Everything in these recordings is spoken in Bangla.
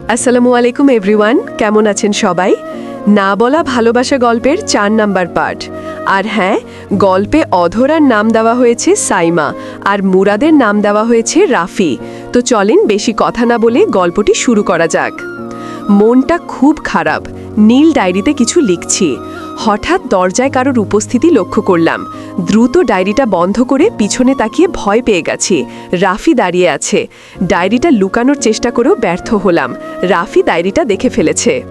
আসসালামু আলাইকুম এভরিওয়ান কেমন আছেন সবাই? না বলা ভালোবাসা গল্পের চার নাম্বার পার্ট। আর হ্যাঁ গল্পে অধরার নাম দেওয়া হয়েছে সাইমা, আর মুরাদের নাম দেওয়া হয়েছে রাফি। তো চলেন বেশি কথা না বলে গল্পটি শুরু করা যাক। মনটা খুব খারাপ। নীল ডায়েরিতে কিছু লিখছি। হঠাৎ দরজায় কারোর উপস্থিতি লক্ষ্য করলাম। দ্রুত ডায়েরিটা বন্ধ করে পিছনে তাকিয়ে ভয় পেয়ে গেছি। রাফি দাঁড়িয়ে আছে। ডায়েরিটা লুকানোর চেষ্টা করেও ব্যর্থ হলাম। রাফি ডায়েরিটা দেখে ফেলেছে।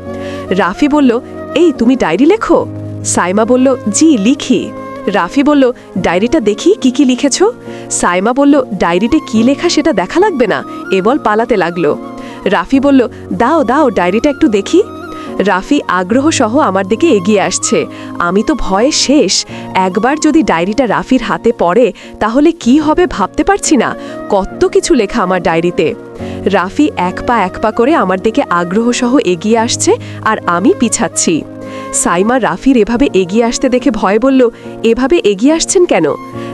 রাফি বলল, এই, তুমি ডায়েরি লেখো? সাইমা বলল, জি, লিখি। রাফি বলল, ডায়েরিটা দেখি, কি কি লিখেছ? সাইমা বলল, ডায়েরিতে কি লেখা সেটা দেখা লাগবে না এবল পালাতে লাগল। রাফি বলল, দাও দাও, ডায়েরিটা একটু দেখি। রাফি আগ্রহ সহ আমার দিকে এগিয়ে আসছে। আমি তো ভয়ে শেষ। একবার যদি ডায়েরিটা রাফির হাতে পড়ে, তাহলে কি হবে ভাবতে পারছি না। কত কিছু লেখা আমার ডায়েরিতে। রাফি এক পা এক পা করে আমার দিকে আগ্রহ সহ এগিয়ে আসছে আর আমি পিছাচ্ছি। সাইমা রাফির এভাবে এগিয়ে আসতে দেখে ভয় বলল, এভাবে এগিয়ে আসছেন কেন?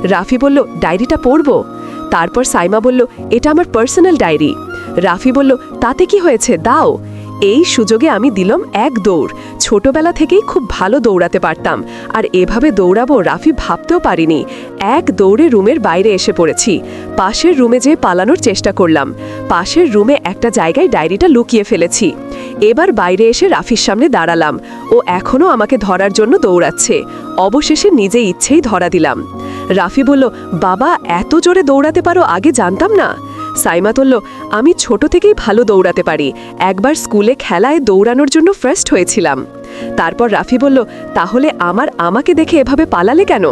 রাফি বলল, ডায়েরিটা পড়ব? তারপর সাইমা বলল, এটা আমার পার্সোনাল ডায়েরি। রাফি বলল, তাতে কি হয়েছে? দাও। এই সুযোগে আমি দিলাম এক দৌড়। ছোটবেলা থেকেই খুব ভালো দৌড়াতে পারতাম। আর এভাবে দৌড়াবো রাফি ভাবতেও পারিনি। এক দৌড়ে রুমের বাইরে এসে পড়েছি। পাশের রুমে যেয়ে পালানোর চেষ্টা করলাম। পাশের রুমে একটা জায়গায় ডায়েরিটা লুকিয়ে ফেলেছি। এবার বাইরে এসে রাফির সামনে দাঁড়ালাম। ও এখনও আমাকে ধরার জন্য দৌড়াচ্ছে। অবশেষে নিজে ইচ্ছেই ধরা দিলাম। রাফি বলল, বাবা, এত জোরে দৌড়াতে পারো, আগে জানতাম না? সাইমা বলল, আমি ছোট থেকেই ভালো দৌড়াতে পারি। একবার স্কুলে খেলায় দৌড়ানোর জন্য ফার্স্ট হয়েছিলাম। তারপর রাফি বলল, তাহলে আমার আমাকে দেখে এভাবে পালালে কেন?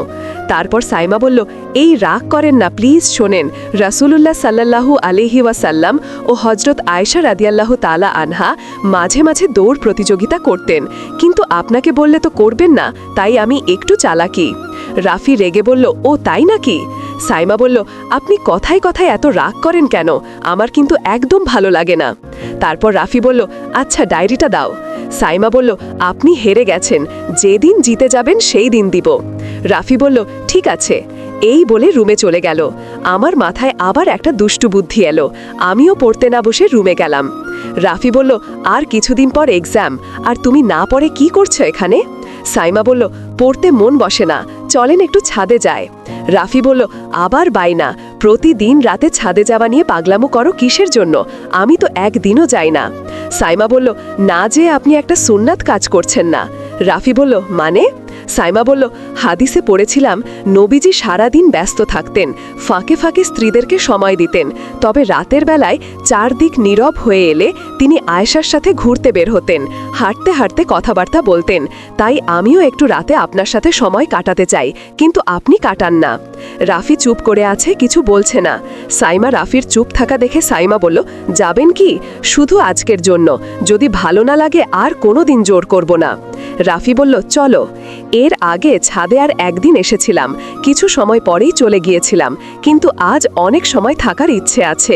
তারপর সাইমা বলল, এই রাগ করেন না প্লিজ শোনেন। রাসূলুল্লাহ সাল্লাল্লাহু আলিহি ওয়াসাল্লাম ও হজরত আয়েশা রাদিয়াল্লাহু তালা আনহা মাঝে মাঝে দৌড় প্রতিযোগিতা করতেন। কিন্তু আপনাকে বললে তো করবেন না, তাই আমি একটু চালাকি। রাফি রেগে বলল, ও, তাই নাকি? সাইমা বলল, আপনি কথায় কথায় এত রাগ করেন কেন? আমার কিন্তু একদম ভালো লাগে না। তারপর রাফি বলল আচ্ছা ডায়েরিটা দাও। সাইমা বলল, আপনি হেরে গেছেন। যেদিন জিতে যাবেন, সেই দিন দিব। রাফি বলল, ঠিক আছে। এই বলে রুমে চলে গেল। আমার মাথায় আবার একটা দুষ্টু বুদ্ধি এলো। আমিও পড়তে না বসে রুমে গেলাম। রাফি বলল, আর কিছুদিন পর এক্সাম। আর তুমি না পড়ে কি করছ এখানে? সাইমা বলল পড়তে মন বসে না। চলেন একটু ছাদে যায় রাফি বলল, আবার বাইনা। প্রতিদিন রাতে ছাদে যাওয়া নিয়ে পাগলামো করো কিসের জন্য? আমি তো একদিনও যাই না। সাইমা বলল, না যে আপনি একটা সুন্নাত কাজ করছেন না। রাফি বলল মানে? সাইমা বলল, হাদিসে পড়েছিলাম, নবীজি সারাদিন ব্যস্ত থাকতেন, ফাঁকে ফাঁকে স্ত্রীদেরকে সময় দিতেন। তবে রাতের বেলায় চারদিক নীরব হয়ে এলে তিনি আয়েশার সাথে ঘুরতে বের হতেন, হাঁটতে হাঁটতে কথাবার্তা বলতেন। তাই আমিও একটু রাতে আপনার সাথে সময় কাটাতে চাই, কিন্তু আপনি কাটান না। রাফি চুপ করে আছে, কিছু বলছে না। সাইমা রাফির চুপ থাকা দেখে সাইমা বলল, যাবেন কি? শুধু আজকের জন্য। যদি ভালো না লাগে, আর কোনো দিন জোর করব না। রাফি বলল, চলো। এর আগে ছাদে আর একদিন এসেছিলাম। কিছু সময় পরেই চলে গিয়েছিলাম, কিন্তু আজ অনেক সময় থাকার ইচ্ছে আছে।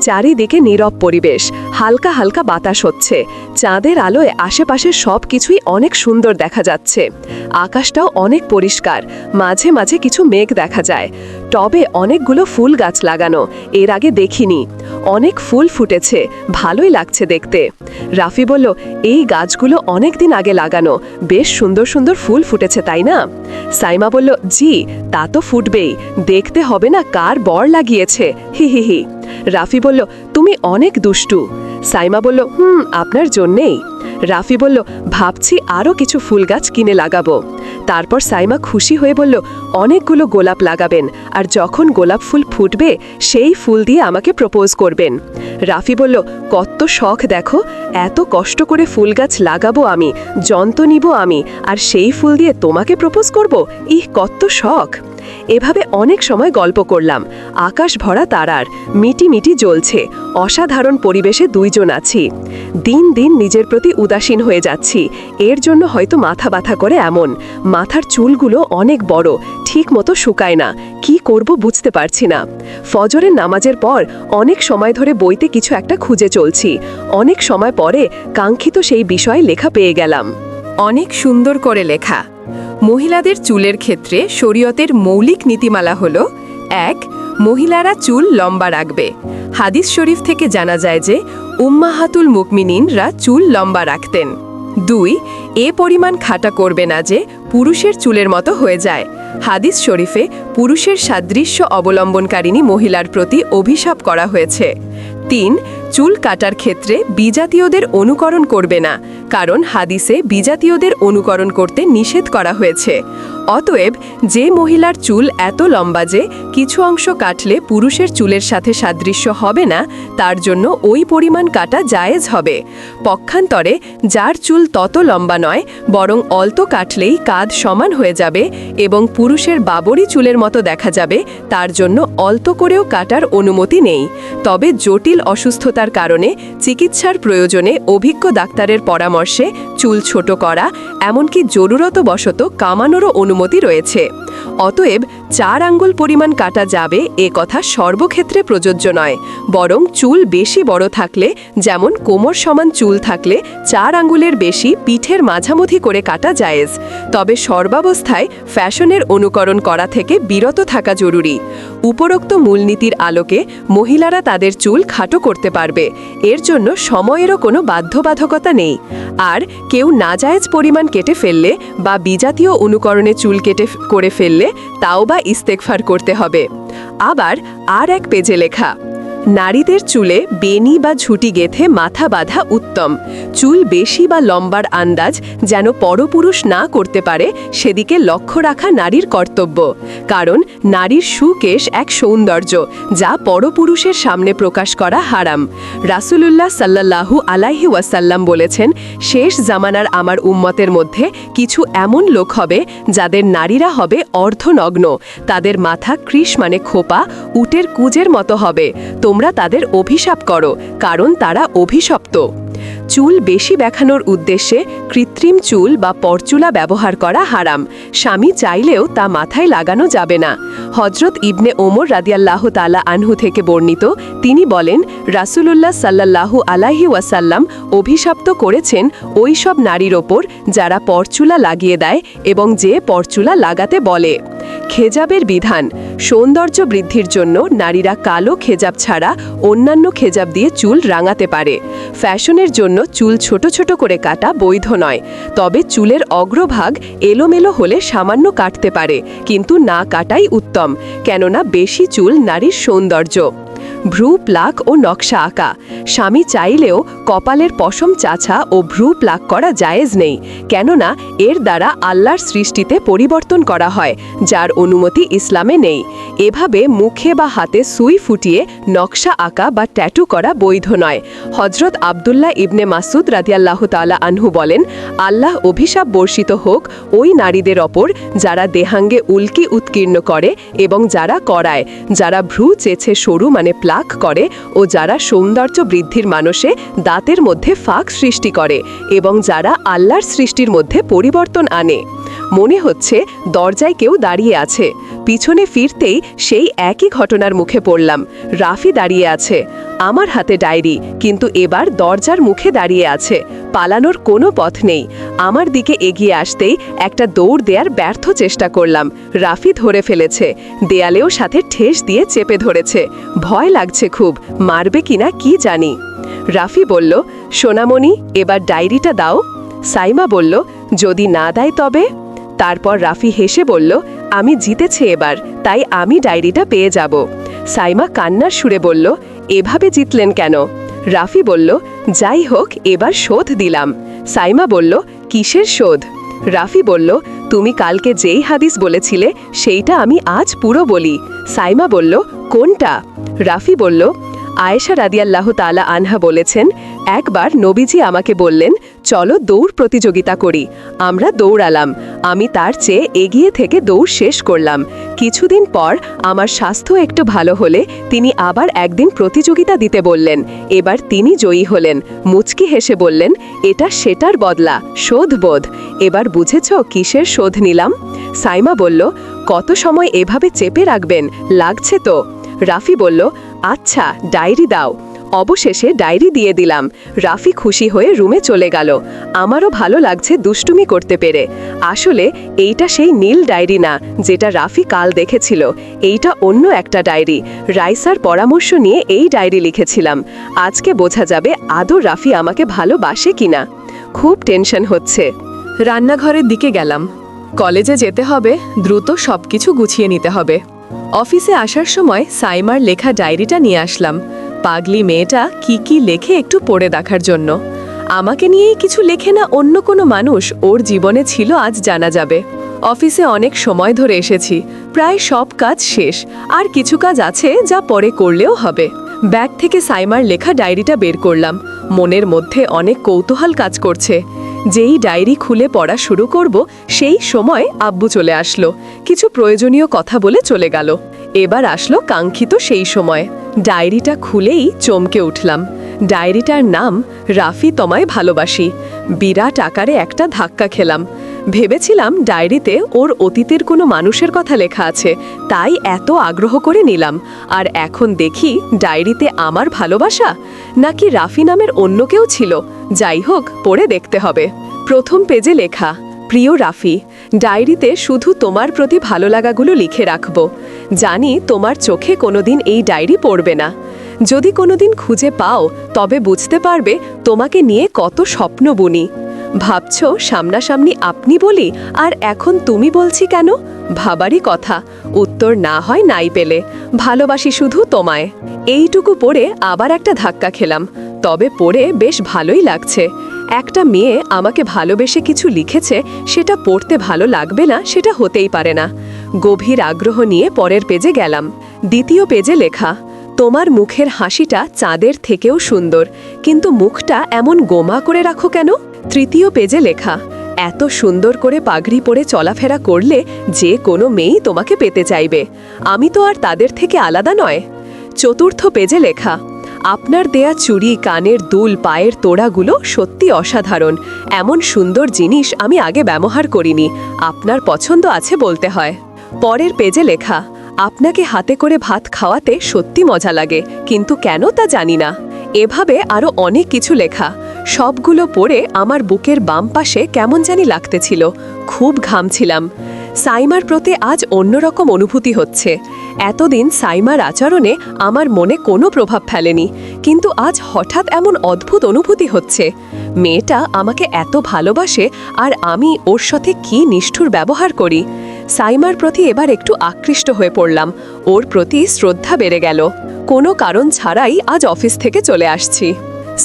চারিদিকে নীরব পরিবেশ, হালকা হালকা বাতাস হচ্ছে। চাঁদের আলোয় আশেপাশের সব কিছুই অনেক সুন্দর দেখা যাচ্ছে। আকাশটাও অনেক পরিষ্কার, মাঝে মাঝে কিছু মেঘ দেখা যায়। টবে অনেকগুলো ফুল গাছ লাগানো, এর আগে দেখিনি। অনেক ফুল ফুটেছে, ভালোই লাগছে দেখতে। রাফি বলল, এই গাছগুলো অনেক দিন আগে লাগানো, বেশ সুন্দর সুন্দর ফুল ফুটেছে, তাই না? সাইমা বলল, জি, তা তো ফুটবেই, দেখতে হবে না কার বর লাগিয়েছে, হি হি হি। রাফি বলল, তুমি অনেক দুষ্টু। সাইমা বলল, হুম, আপনার জন্যেই। রাফি বলল, ভাবছি আরও কিছু ফুল গাছ কিনে লাগাবো। তারপর সাইমা খুশি হয়ে বলল, অনেকগুলো গোলাপ লাগাবেন, আর যখন গোলাপ ফুল ফুটবে, সেই ফুল দিয়ে আমাকে প্রপোজ করবেন। রাফি বলল, কত শখ দেখো, এত কষ্ট করে ফুল গাছ লাগাবো আমি, যন্ত্র নিব আমি, আর সেই ফুল দিয়ে তোমাকে প্রপোজ করব? ইহ, কত শখ! এভাবে অনেক সময় গল্প করলাম। আকাশ ভরা তারার, মিটি মিটি জ্বলছে, অসাধারণ পরিবেশে দুইজন আছি। দিন দিন নিজের প্রতি উদাসীন হয়ে যাচ্ছি, এর জন্য হয়তো মাথা ব্যথা করে এমন মাথার চুলগুলো অনেক বড় ঠিক মতো শুকায় না। কি করব বুঝতে পারছি না। ফজরের নামাজের পর অনেক সময় ধরে বইতে কিছু একটা খুঁজে চলছি। অনেক সময় পরে কাঙ্ক্ষিত সেই বিষয়ে লেখা পেয়ে গেলাম। অনেক সুন্দর করে লেখা। মহিলাদের চুলের ক্ষেত্রে শরীয়তের মৌলিক নীতিমালা হল, এক, মহিলারা চুল লম্বা রাখবে। হাদিস শরীফ থেকে জানা যায় যে, উম্মাহাতুল মুকমিনিনরা চুল লম্বা রাখতেন। দুই, এ পরিমাণ খাটা করবে না যে পুরুষের চুলের মতো হয়ে যায়। হাদিস শরীফে পুরুষের সাদৃশ্য অবলম্বনকারিণী মহিলার প্রতি অভিশাপ করা হয়েছে। তিন, চুল কাটার ক্ষেত্রে বিজাতীয়দের অনুকরণ করবে না, কারণ হাদিসে বিজাতীয়দের অনুকরণ করতে নিষেধ করা হয়েছে। অতএব যে মহিলার চুল এত লম্বা যে কিছু অংশ কাটলে পুরুষের চুলের সাথে সাদৃশ্য হবে না, তার জন্য ওই পরিমাণ কাটা জায়েজ হবে। পক্ষান্তরে যার চুল তত লম্বা নয়, বরং অল্প কাটলেই কাঁধ সমান হয়ে যাবে এবং পুরুষের বাবরি চুলের মতো দেখা যাবে, তার জন্য অল্প করেও কাটার অনুমতি নেই। তবে জটিল অসুস্থতার কারণে চিকিৎসার প্রয়োজনে অভিজ্ঞ ডাক্তারের পরামর্শে চুল ছোট করা, এমনকি জরুরতবশত কামানোরও অনুমতি রয়েছে। অতএব চার আঙ্গুল পরিমাণ কাটা যাবে এ কথা সর্বক্ষেত্রে প্রযোজ্য নয়। বরং চুল বেশি বড় থাকলে, যেমন কোমর সমান চুল থাকলে, চার আঙ্গুলের বেশি পিঠের মাঝামুখি করে কাটা জায়েজ। তবে সর্বাবস্থায় ফ্যাশনের অনুকরণ করা থেকে বিরত থাকা জরুরি। উপরোক্ত মূলনীতির আলোকে মহিলারা তাদের চুল খাটো করতে পারবে। এর জন্য সময়েরও কোনো বাধ্যবাধকতা নেই। আর কেউ নাজায়েজ পরিমাণ কেটে ফেললে বা বিজাতীয় অনুকরণে চুল কেটে করে ফেললে, তাও বা ইস্তেকফার করতে হবে। আবার আর এক পেজে লেখা নারীদের চুলে বেনি বা ঝুটি গেথে মাথা বাঁধা উত্তম। চুল বেশি বা লম্বার আন্দাজ যেন পরপুরুষ না করতে পারে, সেদিকে লক্ষ্য রাখা নারীর কর্তব্য। কারণ নারীর সুকেশ এক সৌন্দর্য, যা পরপুরুষের সামনে প্রকাশ করা হারাম। রাসুলুল্লাহ সাল্লাল্লাহু আলাইহি ওয়াসাল্লাম বলেছেন, শেষ জামানার আমার উম্মতের মধ্যে কিছু এমন লোক হবে, যাদের নারীরা হবে অর্ধনগ্ন। তাদের মাথা কৃষ মানে খোপা, উটের কুজের মতো হবে। তোমরা তাদের অভিশাপ করো, কারণ তারা অভিশপ্ত। চুল বেশি দেখানোর উদ্দেশ্যে কৃত্রিম চুল বা পরচুলা ব্যবহার করা হারাম। স্বামী চাইলেও তা মাথায় লাগানো যাবে না। হজরত ইবনে ওমর রাদিয়াল্লাহ তালা আনহু থেকে বর্ণিত, তিনি বলেন, রাসূলুল্লাহ সাল্লাল্লাহু আলাইহি ওয়াসাল্লাম অভিশপ্ত করেছেন ওই সব নারীর ওপর যারা পরচুলা লাগিয়ে দেয় এবং যে পরচুলা লাগাতে বলে। খেজাবের বিধান। সৌন্দর্য বৃদ্ধির জন্য নারীরা কালো খেজাব ছাড়া অন্যান্য খেজাব দিয়ে চুল রাঙাতে পারে। ফ্যাশনের জন্য চুল ছোট ছোট করে কাটা বৈধ নয়। তবে চুলের অগ্রভাগ এলোমেলো হলে সামান্য কাটতে পারে, কিন্তু না কাটাই উত্তম, কেননা বেশি চুল নারীর সৌন্দর্য। ভ্রু প্লাক ও নকশা আঁকা। স্বামী চাইলেও কপালের পশম চাছা ও ভ্রু প্লাক করা জায়েজ নেই, কেননা এর দ্বারা আল্লাহর সৃষ্টিতে পরিবর্তন করা হয়, যার অনুমতি ইসলামে নেই। এভাবে মুখে বা হাতে সুই ফুটিয়ে নকশা আঁকা বা ট্যাটু করা বৈধ নয়। হজরত আবদুল্লাহ ইবনে মাসুদ রাদিয়াল্লাহ তালা আনহু বলেন, আল্লাহ অভিশাপ বর্ষিত হোক ওই নারীদের ওপর যারা দেহাঙ্গে উল্কি উৎকীর্ণ করে এবং যারা করায়, যারা ভ্রু চেছে সরু মানে প্লাক করে ও যারা সৌন্দর্য বৃদ্ধির মানুষে দাঁতের মধ্যে ফাঁক সৃষ্টি করে এবং যারা আল্লাহর সৃষ্টির মধ্যে পরিবর্তন আনে। মনে হচ্ছে দরজায় কেউ দাঁড়িয়ে আছে। পিছনে ফিরতেই সেই একই ঘটনার মুখে পড়লাম। রাফি দাঁড়িয়ে আছে। আমার হাতে ডায়েরি, কিন্তু এবার দরজার মুখে দাঁড়িয়ে আছে। পালানোর কোনো পথ নেই। আমার দিকে এগিয়ে আসতেই একটা দৌড় দেওয়ার ব্যর্থ চেষ্টা করলাম। রাফি ধরে ফেলেছে। দেয়ালেও সাথে ঠেস দিয়ে চেপে ধরেছে। ভয় লাগছে খুব, মারবে কিনা কি জানি। রাফি বলল, সোনামণি, এবার ডায়েরিটা দাও। সাইমা বলল, যদি না দেয় তবে? তারপর রাফি হেসে বলল, আমি জিতেছি এবার, তাই আমি ডায়েরিটা পেয়ে যাব। সাইমা কান্নার সুরে বলল এভাবে জিতলেন কেন? রাফি বলল, যাই হোক, এবার শোধ দিলাম। সাইমা বলল, কিসের শোধ? রাফি বলল, তুমি কালকে যেই হাদিস বলেছিলে, সেইটা আমি আজ পুরো বলি। সাইমা বলল, কোনটা? রাফি বলল, আয়েশা রাদিয়াল্লাহ তালা আনহা বলেছেন, একবার নবীজি আমাকে বললেন চলো দৌড় প্রতিযোগিতা করি। আমরা দৌড়ালাম। আমি তার চেয়ে এগিয়ে থেকে দৌড় শেষ করলাম। কিছুদিন পর আমার স্বাস্থ্য একটু ভালো হলে তিনি আবার একদিন প্রতিযোগিতা দিতে বললেন। এবার তিনি জয়ী হলেন। মুচকি হেসে বললেন, এটা সেটার বদলা শোধবোধ এবার বুঝেছ কিসের শোধ নিলাম? সাইমা বলল, কত সময় এভাবে চেপে রাখবেন? লাগছে তো। রাফি বলল আচ্ছা ডায়েরি দাও। অবশেষে ডায়েরি দিয়ে দিলাম। রাফি খুশি হয়ে রুমে চলে গেল। আমারও ভালো লাগছে দুষ্টুমি করতে পেরে। আসলে এইটা সেই নীল ডায়েরি না, যেটা রাফি কাল দেখেছিল। এইটা অন্য একটা ডায়েরি। রাইসার পরামর্শ নিয়ে এই ডায়েরি লিখেছিলাম। আজকে বোঝা যাবে আদৌ রাফি আমাকে ভালোবাসে কিনা। খুব টেনশন হচ্ছে। রান্নাঘরের দিকে গেলাম। কলেজে যেতে হবে, দ্রুত সবকিছু গুছিয়ে নিতে হবে। অফিসে আসার সময় সাইমার লেখা ডায়েরিটা নিয়ে আসলাম। পাগলি মেয়েটা কি কি লেখে একটু পড়ে দেখার জন্য। আমাকে নিয়েই কিছু লেখে না অন্য কোনো মানুষ, ওর জীবনে ছিল, আজ জানা যাবে। অফিসে অনেক সময় ধরে এসেছি, প্রায় সব কাজ শেষ, আর কিছু কাজ আছে যা পরে করলেও হবে। ব্যাগ থেকে সাইমার লেখা ডায়েরিটা বের করলাম, মনের মধ্যে অনেক কৌতূহল কাজ করছে। যেই ডায়েরি খুলে পড়া শুরু করব, সেই সময় আব্বু চলে আসলো, কিছু প্রয়োজনীয় কথা বলে চলে গেল। এবার আসলো কাঙ্ক্ষিত সেই সময়। ডায়েরিটা খুলেই চমকে উঠলাম। ডায়েরিটার নাম, রাফি তোমায় ভালোবাসি। বিরাট আকারে একটা ধাক্কা খেলাম। ভেবেছিলাম ডায়েরিতে ওর অতীতের কোনো মানুষের কথা লেখা আছে, তাই এত আগ্রহ করে নিলাম। আর এখন দেখি ডায়েরিতে আমার ভালোবাসা? নাকি রাফি নামের অন্য কেউ ছিল? যাই হোক, পড়ে দেখতে হবে। প্রথম পেজে লেখা, প্রিয় রাফি ডায়েরিতে শুধু তোমার প্রতি ভালো লাগাগুলো লিখে রাখব। জানি তোমার চোখে কোনোদিন এই ডায়েরি পড়বে না। যদি কোনোদিন খুঁজে পাও, তবে বুঝতে পারবে তোমাকে নিয়ে কত স্বপ্ন বুনি। ভাবছ সামনাসামনি আপনি বলি, আর এখন তুমি বলছি কেন? ভাবারই কথা, উত্তর না হয় নাই পেলে। ভালোবাসি শুধু তোমায়। এইটুকু পড়ে আবার একটা ধাক্কা খেলাম, তবে পড়ে বেশ ভালোই লাগছে। একটা মেয়ে আমাকে ভালোবেসে কিছু লিখেছে, সেটা পড়তে ভালো লাগবে না, সেটা হতেই পারে না। গভীর আগ্রহ নিয়ে পরের পেজে গেলাম। দ্বিতীয় পেজে লেখা, তোমার মুখের হাসিটা চাঁদের থেকেও সুন্দর, কিন্তু মুখটা এমন গোমা করে রাখো কেন? তৃতীয় পেজে লেখা, এত সুন্দর করে পাগড়ি পরে চলাফেরা করলে যে কোনো মেয়েই তোমাকে পেতে চাইবে। আমি তো আর তাদের থেকে আলাদা নয়। চতুর্থ পেজে লেখা আপনার দেয়া চুড়ি কানের দুল, পায়ের তোড়াগুলো সত্যি অসাধারণ। এমন সুন্দর জিনিস আমি আগে ব্যবহার করিনি। আপনার পছন্দ আছে বলতে হয়। পরের পেজে লেখা, আপনাকে হাতে করে ভাত খাওয়াতে সত্যি মজা লাগে, কিন্তু কেন তা জানি না? এভাবে আরও অনেক কিছু লেখা। সবগুলো পড়ে আমার বুকের বাম পাশে কেমন জানি লাগতেছিল। খুব ঘামছিলাম সাইমার প্রতি আজ অন্যরকম অনুভূতি হচ্ছে। এতদিন সাইমার আচরণে আমার মনে কোনো প্রভাব ফেলেনি, কিন্তু আজ হঠাৎ এমন অদ্ভুত অনুভূতি হচ্ছে। মেয়েটা আমাকে এত ভালোবাসে আর আমি ওর সাথে কি নিষ্ঠুর ব্যবহার করি। সাইমার প্রতি এবার একটু আকৃষ্ট হয়ে পড়লাম, ওর প্রতি শ্রদ্ধা বেড়ে গেল। কোনো কারণ ছাড়াই আজ অফিস থেকে চলে আসছি।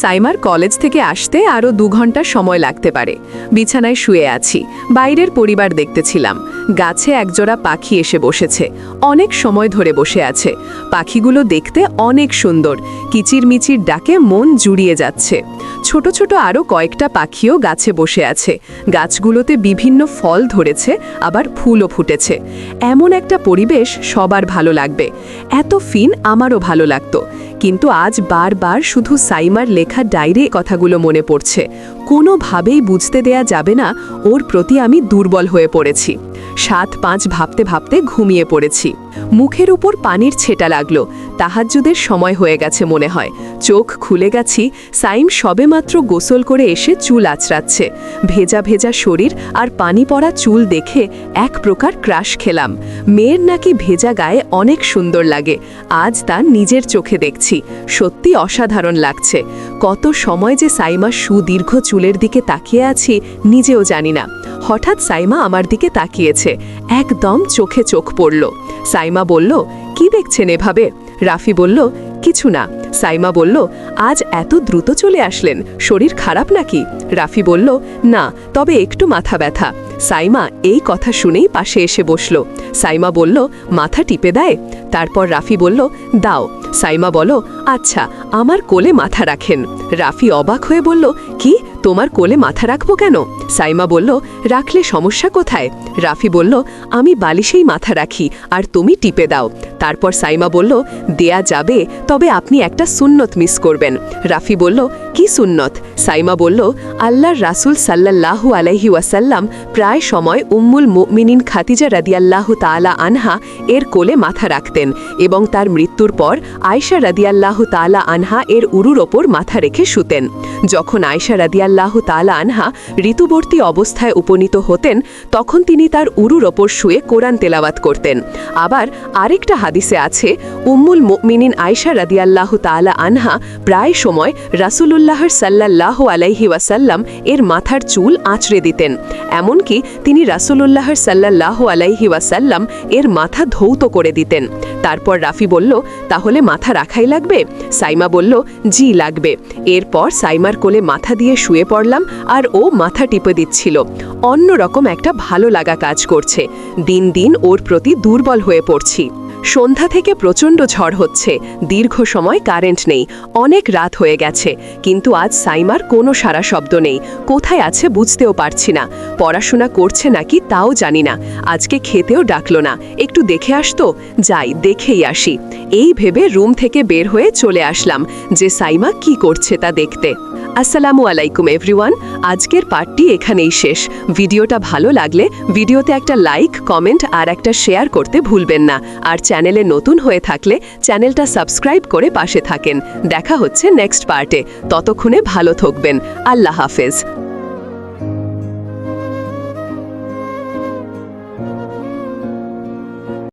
সাইমার কলেজ থেকে আসতে আরও দু ঘণ্টা সময় লাগতে পারে। বিছানায় শুয়ে আছি। বাইরের পরিবার দেখতেছিলাম। গাছে একজোড়া পাখি এসে বসেছে। অনেক সময় ধরে বসে আছে। পাখিগুলো দেখতে অনেক সুন্দর। কিচিরমিচির ডাকে মন জুড়িয়ে যাচ্ছে। ছোট ছোট আরও কয়েকটা পাখিও গাছে বসে আছে। গাছগুলোতে বিভিন্ন ফল ধরেছে, আবার ফুলও ফুটেছে। এমন একটা পরিবেশ সবার ভালো লাগবে। এত ফিন আমারও ভালো লাগতো। কিন্তু আজ বারবার শুধু সাইমার লেখা ডায়েরি কথাগুলো মনে পড়ছে। কোনোভাবেই বুঝতে দেয়া যাবে না ওর প্রতি আমি দুর্বল হয়ে পড়েছি। সাত পাঁচ ভাবতে ভাবতে ঘুমিয়ে পড়েছি। মুখের উপর পানির ছেটা লাগল। তাহাজ্জুদের সময় হয়ে গেছে মনে হয়। চোখ খুলে গেছি, সাইম সবেমাত্র গোসল করে এসে চুল আঁচড়াচ্ছে। ভেজা ভেজা শরীর আর পানি পড়া চুল দেখে এক প্রকার ক্রাশ খেলাম। মেয়ের নাকি ভেজা গায়ে অনেক সুন্দর লাগে। আজ তা নিজের চোখে দেখছি। সত্যি অসাধারণ লাগছে। কত সময় যে সাইমা সুদীর্ঘ চুলের দিকে তাকিয়ে আছি, নিজেও জানি না। হঠাৎ সাইমা আমার দিকে তাকিয়েছে। একদম চোখে চোখ পড়ল। সাইমা বলল, কি দেখছেন এভাবে? রাফি বলল, কিছু না। সাইমা বলল, আজ এত দ্রুত চলে আসলেন, শরীর খারাপ নাকি? রাফি বলল, না, তবে একটু মাথা ব্যথা। সাইমা এই কথা শুনেই পাশে এসে বসল। সাইমা বলল, মাথা টিপে দেয়? তারপর রাফি বলল, দাও। সাইমা বলো আচ্ছা আমার কোলে মাথা রাখেন। রাফি অবাক হয়ে বলল কি? তোমার কোলে মাথা রাখব কেন? সাইমা বলল, রাখলে সমস্যা কোথায়? রাফি বলল, আমি বালিশেই মাথা রাখি, আর তুমি টিপে দাও। তারপর সাইমা বলল, দেয়া যাবে, তবে আপনি একটা সুন্নত মিস করবেন। রাফি বলল, কি সুন্নত? সাইমা বলল, আল্লাহর রাসূল সাল্লাল্লাহু আলাইহি ওয়াসাল্লাম প্রায় সময় উম্মুল মুমিনিন খাতিজা রাদিয়াল্লাহু তাআলা আনহা এর কোলে মাথা রাখতেন এবং তার মৃত্যুর পর আয়শা রাদিয়াল্লাহু তাআলা আনহা এর উরুর ওপর মাথা রেখে শুতেন। যখন আয়শা রাদিয়াল্লাহু তাআলা আনহা ঋতুবর্তী অবস্থায় উপনীত হতেন, তখন তিনি তার উরুর ওপর শুয়ে কোরআন তেলাওয়াত করতেন। আবার আরেকটা হাদিসে আছে, উম্মুল মুমিনিন আয়শা রাদিয়াল্লাহু তাআলা আনহা প্রায় সময় রাসূলুল্লাহর সাল্লাল্লাহু আলাইহি ওয়াসাল্লাম এর মাথার চুল আঁচড়ে দিতেন। এমনকি তিনি রাসূলুল্লাহর সাল্লাল্লাহু আলাইহি ওয়াসাল্লাম এর মাথা ধৌত করে দিতেন। তারপর রাফি বলল, তাহলে মাথা রাখাই লাগবে? সাইমা বলল, জি, লাগবে। এরপর সাইমার কোলে মাথা দিয়ে শুয়ে পড়লাম আর ও মাথা টিপে দিচ্ছিল। অন্যরকম একটা ভালো লাগা কাজ করছে। দিন দিন ওর প্রতি দুর্বল হয়ে পড়ছি। সন্ধ্যা থেকে প্রচণ্ড ঝড় হচ্ছে। দীর্ঘ সময় কারেন্ট নেই। অনেক রাত হয়ে গেছে। কিন্তু আজ সাইমার কোনো সারা শব্দ নেই। কোথায় আছে বুঝতেও পারছি না। পড়াশোনা করছে নাকি তাও জানি না। আজকে খেতেও ডাকলো না। একটু দেখে আসতো? যাই, দেখেই আসি। এই ভেবে রুম থেকে বের হয়ে চলে আসলাম যে সাইমা কি করছে তা দেখতে। আসসালামু আলাইকুম এভরিওয়ান, আজকের পার্টটি এখানেই শেষ। ভিডিওটা ভালো লাগলে ভিডিওতে একটা লাইক, কমেন্ট আর একটা শেয়ার করতে ভুলবেন না। আর চ্যানেলে নতুন হয়ে থাকলে চ্যানেলটা সাবস্ক্রাইব করে পাশে থাকেন। দেখা হচ্ছে নেক্সট পার্টে। ততক্ষণে ভালো থাকবেন। আল্লাহ হাফেজ।